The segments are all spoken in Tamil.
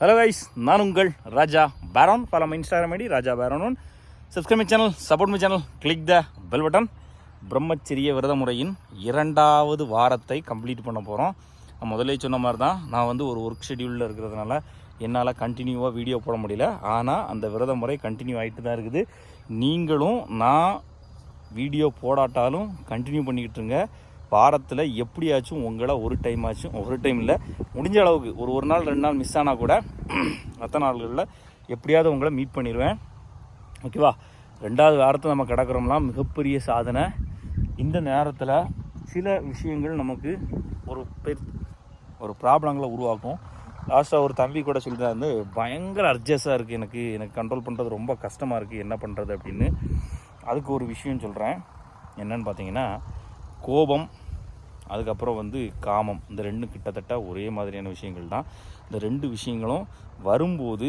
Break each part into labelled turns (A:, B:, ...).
A: ஹலோ கைஸ் நான் உங்கள் Raja Peran. Follow my Instagram ID Raja Peran one subscribe my channel support my channel click the bell button பிரம்மச்சரிய விரத முறையின் இரண்டாவது வாரத்தை கம்ப்ளீட் பண்ண போகிறோம் நான் முதலே சொன்ன மாதிரி தான் நான் வந்து ஒரு ஒர்க் ஷெடியூலில் இருக்கிறதுனால என்னால் கண்டினியூவாக வீடியோ போட முடியல. ஆனால் அந்த விரத முறை கண்டினியூ ஆகிட்டு தான் இருக்குது. நீங்களும் நான் வீடியோ போடாட்டாலும் கண்டினியூ பண்ணிக்கிட்டுருங்க வாரத்தில் எப்படியாச்சும் உங்களை ஒரு டைம் ஆச்சும் ஒரு டைம் இல்லை முடிஞ்ச அளவுக்கு ஒரு ஒரு நாள் ரெண்டு நாள் மிஸ் ஆனால் கூட மற்ற நாள்களில் எப்படியாவது உங்களை மீட் பண்ணிடுவேன். ஓகேவா ரெண்டாவது வாரத்தில் நம்ம கிடக்கிறோம்லாம் மிகப்பெரிய சாதனை. இந்த நேரத்தில் சில விஷயங்கள் நமக்கு ஒரு பெர் ஒரு ப்ராப்ளங்களை உருவாக்கும். லாஸ்ட்டாக ஒரு தம்பி கூட சொல்லிட்டு வந்து பயங்கர அர்ஜஸ்டாக இருக்குது எனக்கு எனக்கு கண்ட்ரோல் பண்ணுறது ரொம்ப கஷ்டமாக இருக்குது என்ன பண்ணுறது அப்படின்னு. அதுக்கு ஒரு விஷயம் சொல்கிறேன் என்னன்னு பார்த்தீங்கன்னா கோபம் அதுக்கப்புறம் வந்து காமம். இந்த ரெண்டும் கிட்டத்தட்ட ஒரே மாதிரியான விஷயங்கள் தான். இந்த ரெண்டு விஷயங்களும் வரும்போது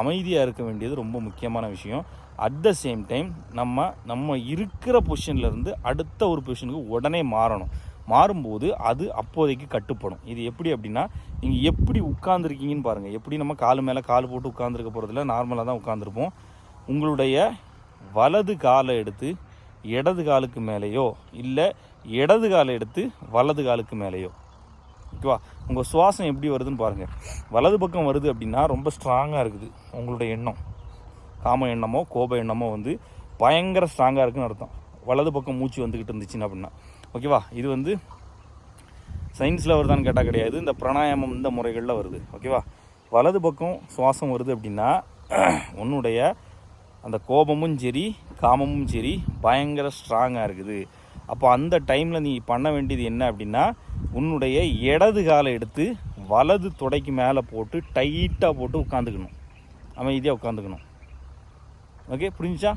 A: அமைதியாக இருக்க வேண்டியது ரொம்ப முக்கியமான விஷயம். அட் த சேம் டைம் நம்ம நம்ம இருக்கிற பொசிஷன்லேருந்து அடுத்த ஒரு பொசிஷனுக்கு உடனே மாறணும். மாறும்போது அது அப்போதைக்கு கட்டுப்படும். இது எப்படி அப்படின்னா நீங்கள் எப்படி உட்காந்துருக்கீங்கன்னு பாருங்கள் எப்படி நம்ம கால் மேலே கால் போட்டு உட்காந்துருக்க போகிறதில்ல நார்மலாக தான் உட்காந்துருப்போம் உங்களுடைய வலது காலை எடுத்து இடது காலுக்கு மேலேயோ இல்லை இடது காலை எடுத்து வலது காலுக்கு மேலேயோ. ஓகேவா? உங்கள் சுவாசம் எப்படி வருதுன்னு பாருங்கள் வலது பக்கம் வருது அப்படின்னா ரொம்ப ஸ்ட்ராங்காக இருக்குது. உங்களுடைய எண்ணம். காம எண்ணமோ கோப எண்ணமோ வந்து பயங்கர ஸ்ட்ராங்காக இருக்குன்னு அர்த்தம். வலது பக்கம் மூச்சு வந்துக்கிட்டு இருந்துச்சுன்னு அப்படின்னா. ஓகேவா? இது வந்து சயின்ஸில் வருதான்னு கேட்டால் கிடையாது. இந்த பிராணாயாமம் இந்த முறைகளில் வருது. ஓகேவா? வலது பக்கம் சுவாசம் வருது அப்படின்னா உன்னுடைய அந்த கோபமும் சரி காமமும் சரி பயங்கர ஸ்ட்ராங்காக இருக்குது. அப்போ அந்த டைமில் நீ பண்ண வேண்டியது என்ன அப்படின்னா உன்னுடைய இடது காலை எடுத்து வலது துடைக்கு மேலே போட்டு டைட்டாக போட்டு உட்காந்துக்கணும். அமைதியாக உட்காந்துக்கணும். ஓகே புரிஞ்சுச்சா?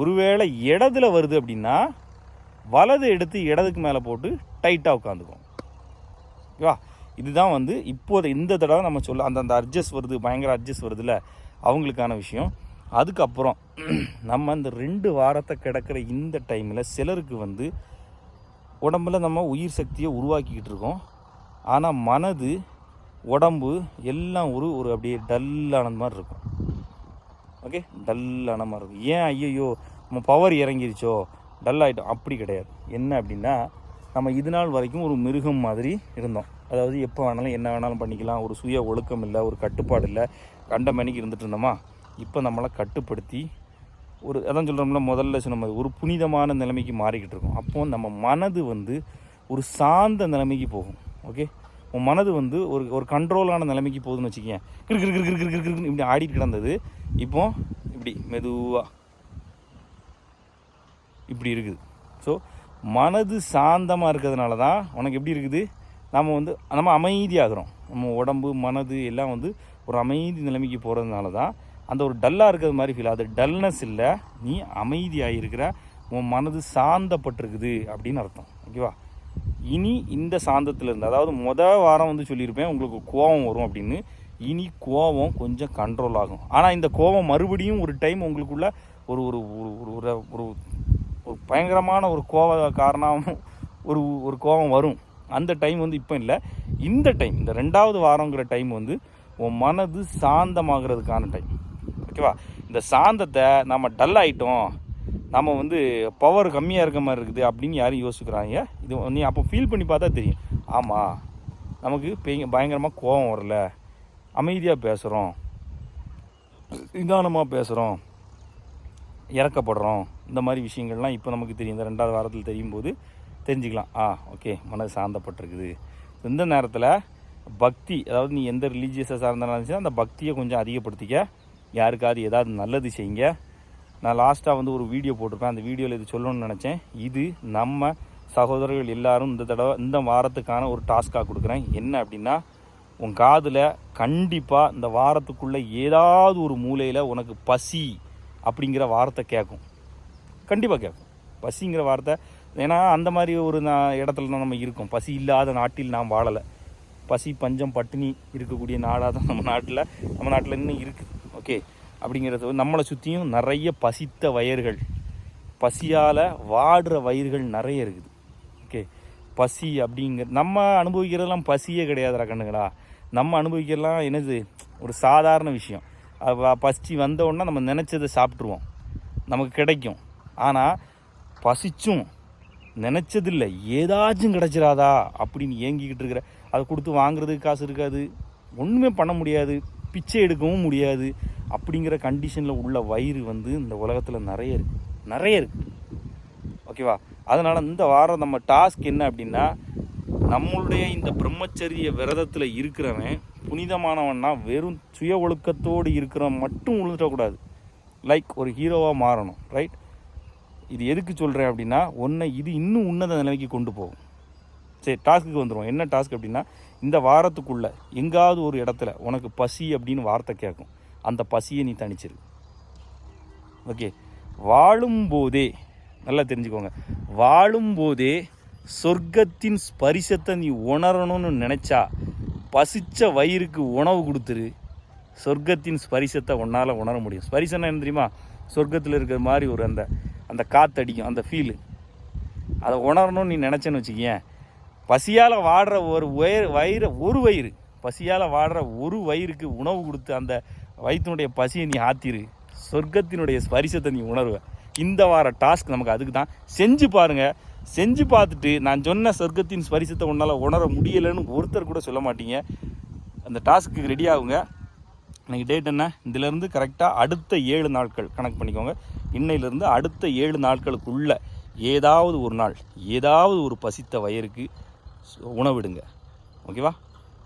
A: ஒருவேளை இடதுல வருது அப்படின்னா வலது எடுத்து இடதுக்கு மேலே போட்டு டைட்டாக உட்காந்துக்கும் ஓகேவா இதுதான் வந்து இப்போது இந்த தடவை நம்ம சொல்ல அந்த அந்த அட்ஜஸ்ட் வருது பயங்கர அட்ஜஸ்ட் வருதுல்ல அவங்களுக்கான விஷயம். அதுக்கப்புறம் நம்ம அந்த ரெண்டு வாரத்தை கிடக்கிற இந்த டைமில் சிலருக்கு வந்து உடம்புல நம்ம உயிர் சக்தியை உருவாக்கிக்கிட்டு இருக்கோம். ஆனால் மனது உடம்பு எல்லாம் ஒரு ஒரு அப்படியே டல்லான மாதிரி இருக்கும். ஓகே டல்லான மாதிரி இருக்கும். ஏன் ஐயையோ நம்ம பவர் இறங்கிருச்சோ? டல் ஆகிட்டோம் அப்படி கிடையாது. என்ன அப்படின்னா நம்ம இது நாள் வரைக்கும் ஒரு மிருகம் மாதிரி இருந்தோம். அதாவது எப்போ வேணாலும் என்ன வேணாலும் பண்ணிக்கலாம். ஒரு சுய ஒழுக்கம் இல்லை ஒரு கட்டுப்பாடு இல்லை. கண்ட மணிக்கு இருந்துட்டு இருந்தோமா? இப்போ நம்மளை கட்டுப்படுத்தி ஒரு அதான் சொல்கிறோம்ல முதல்ல சொன்ன மாதிரி ஒரு புனிதமான நிலைமைக்கு மாறிக்கிட்டு இருக்கோம். அப்போ நம்ம மனது வந்து ஒரு சார்ந்த நிலைமைக்கு போகும். ஓகே உன் மனது வந்து ஒரு ஒரு கண்ட்ரோலான நிலைமைக்கு போகுதுன்னு வச்சுக்கேன் கிரு கிரு கிரு கிரு கிரு கிருன்னு இப்படி ஆடிட்டு கிடந்தது. இப்போ இப்படி மெதுவாக இப்படி இருக்குது. ஸோ மனது சாந்தமாக இருக்கிறதுனால தான் உனக்கு எப்படி இருக்குது? நம்ம வந்து நம்ம அமைதியாகிறோம். நம்ம உடம்பு மனது எல்லாம் வந்து ஒரு அமைதி நிலைமைக்கு போகிறதுனால தான் அந்த ஒரு டல்லாக இருக்கிறது மாதிரி ஃபீல் அது டல்னஸ் இல்லை. நீ அமைதியாக இருக்கிற உன் மனது சாந்தப்பட்டிருக்குது அப்படின்னு அர்த்தம். ஓகேவா இனி இந்த சாந்தத்தில் இருந்து அதாவது மொதல் வாரம் வந்து சொல்லியிருப்பேன் உங்களுக்கு கோபம் வரும் அப்படின்னு. இனி கோபம் கொஞ்சம் கண்ட்ரோல் ஆகும். ஆனால் இந்த கோபம் மறுபடியும் ஒரு டைம் உங்களுக்குள்ள ஒரு ஒரு ஒரு ஒரு ஒரு ஒரு ஒரு பயங்கரமான ஒரு கோப காரணமும் ஒரு ஒரு கோபம் வரும். அந்த டைம் வந்து இப்போ இல்லை. இந்த டைம் இந்த ரெண்டாவது வாரங்கிற டைம் வந்து உன் மனது சாந்தமாகிறதுக்கான டைம் ஓகேவா? இந்த சாந்தத்தை நம்ம டல் ஆகிட்டோம் நம்ம வந்து பவர் கம்மியாக இருக்க மாதிரி இருக்குது அப்படின்னு யாரும் யோசிக்கிறாங்க. இது நீ அப்போ ஃபீல் பண்ணி பார்த்தா தெரியும். ஆமாம் நமக்கு பயங்கரமாக கோபம் வரல அமைதியாக பேசுகிறோம் நிதானமாக பேசுகிறோம் இறக்கப்படுறோம். இந்த மாதிரி விஷயங்கள்லாம் இப்போ நமக்கு தெரியும். இந்த ரெண்டாவது வாரத்தில் தெரியும் போது தெரிஞ்சுக்கலாம். ஆ ஓகே மனது சாந்தப்பட்டிருக்குது. இந்த நேரத்தில் பக்தி அதாவது நீ எந்த ரிலீஜியஸாக சார்ந்தாலும் அந்த பக்தியை கொஞ்சம் அதிகப்படுத்திக்க. யாருக்காவது ஏதாவது நல்லது செய்யுங்க. நான் லாஸ்ட்டாக வந்து ஒரு வீடியோ போட்டிருப்பேன். அந்த வீடியோவில் இது சொல்லணும்னு நினச்சேன். இது நம்ம சகோதரர்கள் எல்லாரும் இந்த தடவை இந்த வாரத்துக்கான ஒரு டாஸ்க்காக கொடுக்குறேன். என்ன அப்படின்னா உன் காதில் கண்டிப்பாக இந்த வாரத்துக்குள்ளே ஏதாவது ஒரு மூலையில் உனக்கு பசி அப்படிங்கிற வார்த்தை கேட்கும் கண்டிப்பாக கேட்கும் பசிங்கிற வார்த்தை ஏன்னா அந்த மாதிரி ஒரு நான் இடத்துல தான் நம்ம இருக்கோம். பசி இல்லாத நாட்டில் நாம் வாழலை. பசி பஞ்சம் பட்டினி இருக்கக்கூடிய நாடாக தான் நம்ம நாட்டில் நம்ம நாட்டில் இன்னும் இருக்குது ஓகே? அப்படிங்கிறது நம்மளை சுற்றியும் நிறைய பசித்த வயர்கள் பசியால் வாடுற வயிறுகள் நிறைய இருக்குது. ஓகே? பசி அப்படிங்கிற நம்ம அனுபவிக்கிறதெல்லாம் பசியே கிடையாதுடா கண்ணுங்களா நம்ம அனுபவிக்கலாம் என்னது? ஒரு சாதாரண விஷயம். பசி வந்த நம்ம நினச்சதை சாப்பிட்ருவோம் நமக்கு கிடைக்கும். ஆனால் பசிச்சும் நினச்சதில்லை. ஏதாச்சும் கிடச்சிராதா அப்படின்னு ஏங்கிக்கிட்டு இருக்கிற அதை கொடுத்து வாங்குறதுக்கு காசு இருக்காது. ஒன்றுமே பண்ண முடியாது. பிச்சை எடுக்கவும் முடியாது. அப்படிங்கிற கண்டிஷனில் உள்ள வயிறு வந்து இந்த உலகத்தில் நிறைய இருக்குது நிறைய இருக்குது ஓகேவா அதனால் இந்த வாரம் நம்ம டாஸ்க் என்ன அப்படின்னா நம்மளுடைய இந்த பிரம்மச்சரிய விரதத்தில் இருக்கிறவன் புனிதமானவன்னா வெறும் சுய ஒழுக்கத்தோடு இருக்கிறவன் மட்டும் விழுந்துடக்கூடாது லைக் ஒரு ஹீரோவாக மாறணும் ரைட் இது எதுக்கு சொல்கிறேன் அப்படின்னா ஒன்றை இது இன்னும் உன்னத நிலைக்கு கொண்டு போகும். சரி டாஸ்க்குக்கு வந்துடும் என்ன டாஸ்க் அப்படின்னா இந்த வாரத்துக்குள்ளே எங்காவது ஒரு இடத்துல உனக்கு பசி அப்படின்னு வார்த்தை கேட்கும். அந்த பசியை நீ தணிச்சிரு. ஓகே? வாழும்போதே நல்லா தெரிஞ்சுக்கோங்க. வாழும்போதே சொர்க்கத்தின் ஸ்பரிசத்தை நீ உணரணும்னு நினச்சா பசித்த வயிறுக்கு உணவு கொடுத்துரு. சொர்க்கத்தின் ஸ்பரிசத்தை உன்னால் உணர முடியும். ஸ்பரிசம்னா என்ன தெரியுமா? சொர்க்கத்தில் இருக்கிற மாதிரி ஒரு அந்த அந்த காற்றடிக்கும் அந்த ஃபீலு அதை உணரணும்னு நீ நினச்சேன்னு வச்சுக்கியேன். பசியால் வாடுற ஒரு வயிறு வயிறு ஒரு வயிறு. பசியால் வாடுற ஒரு வயிறுக்கு உணவு கொடுத்து அந்த வயிற்றினுடைய பசியை நீ ஆத்திரு. சொர்க்கத்தினுடைய ஸ்பரிசத்தை நீ உணர்வ. இந்த வார டாஸ்க் நமக்கு அதுக்கு தான். செஞ்சு பாருங்கள் செஞ்சு பார்த்துட்டு நான் சொன்ன சொர்க்கத்தின் ஸ்பரிசத்தை உன்னால் உணர முடியலைன்னு ஒருத்தர் கூட சொல்ல மாட்டீங்க. அந்த டாஸ்க்கு ரெடி ஆகுங்க. இன்னைக்கு டேட் என்ன? இதிலேருந்து கரெக்டாக அடுத்த ஏழு நாட்கள் கணக்கு பண்ணிக்கோங்க. இன்னையிலேருந்து அடுத்த ஏழு நாட்களுக்குள்ள ஏதாவது ஒரு நாள் ஏதாவது ஒரு பசித்த வயிறுக்கு உணவிடுங்க. ஓகேவா?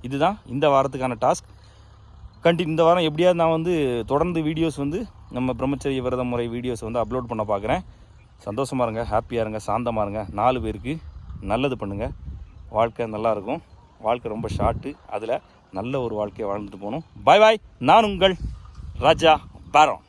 A: இதுதான் இந்த வாரத்துக்கான டாஸ்க். கண்டி இந்த வாரம் எப்படியாவது நான் வந்து தொடர்ந்து வீடியோஸ் வந்து நம்ம பிரம்மச்சரிய விரத முறை வீடியோஸ் வந்து அப்லோட் பண்ண பார்க்குறேன் சந்தோஷமாக இருங்க ஹாப்பியாக இருங்க சாந்தமாக இருங்க. நாலு பேருக்கு நல்லது பண்ணுங்கள் வாழ்க்கை நல்லா இருக்கும். வாழ்க்கை ரொம்ப ஷார்ட்டு. அதில் நல்ல ஒரு வாழ்க்கையை வாழ்ந்துட்டு போகணும். பாய் பாய். நான் உங்கள் ராஜா பாரம்